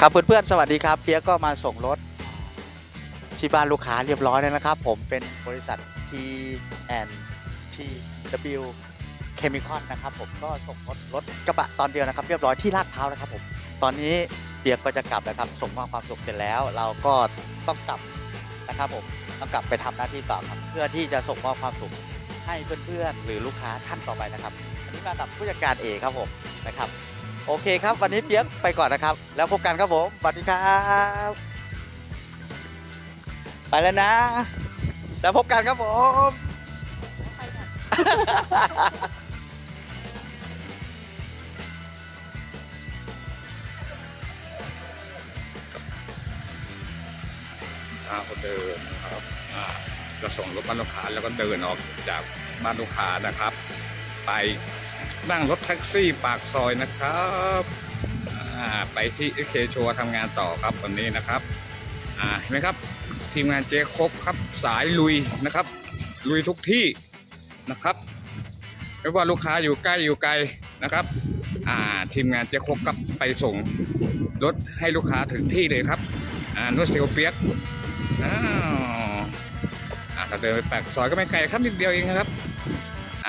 ครับเพื่อนๆสวัสดีครับเปียกก็มาส่งรถที่บ้านลูกค้าเรียบร้อยแล้วนะครับ ผมเป็นบริษัท T and T W Chemical นะครับ ผมก็ส่งรถรถกระบะตอนเดียวนะครับ เรียบร้อยที่ลาดพร้าวนะครับผมตอนนี้เปียกก็จะกลับแล้วครับส่งมอบความสุขเสร็จแล้ว เราก็ต้องกลับนะครับผมต้องกลับไปทำหน้าที่ต่อครับเพื่อที่จะส่งมอบความสุขให้เพื่อนๆหรือลูกค้าท่านต่อไปนะครับอันนี้มากับผู้จัดการเอครับผมนะครับ โอเคครับ วันนี้เปียกไปก่อนนะครับ แล้วพบกันครับผมสวัสดีครับ ไปแล้วนะ แล้วพบกันครับผมอ่าก็เดินนะครับอ่าก็ส่งรถบ้านลูกค้าแล้วก็เดินออกจากบ้านลูกค้านะครับ ไป นั่งรถแท็กซี่ปากซอยนะครับไปที่เอเคชัวทำงานต่อครับวันนี้นะครับเห็นไหมครับ ทีมงานเจ๊ครบครับสายลุยนะครับ ลุยทุกที่นะครับไม่ว่าลูกค้าอยู่ใกล้อยู่ไกลนะครับทีมงานเจ๊ครบกับไปส่งรถให้ลูกค้าถึงที่เลยครับอ่นวดเซลเปียกอ้าวถ้าเดินไปปากซอยก็ไม่ไกลครับนิดเดียวเองครับ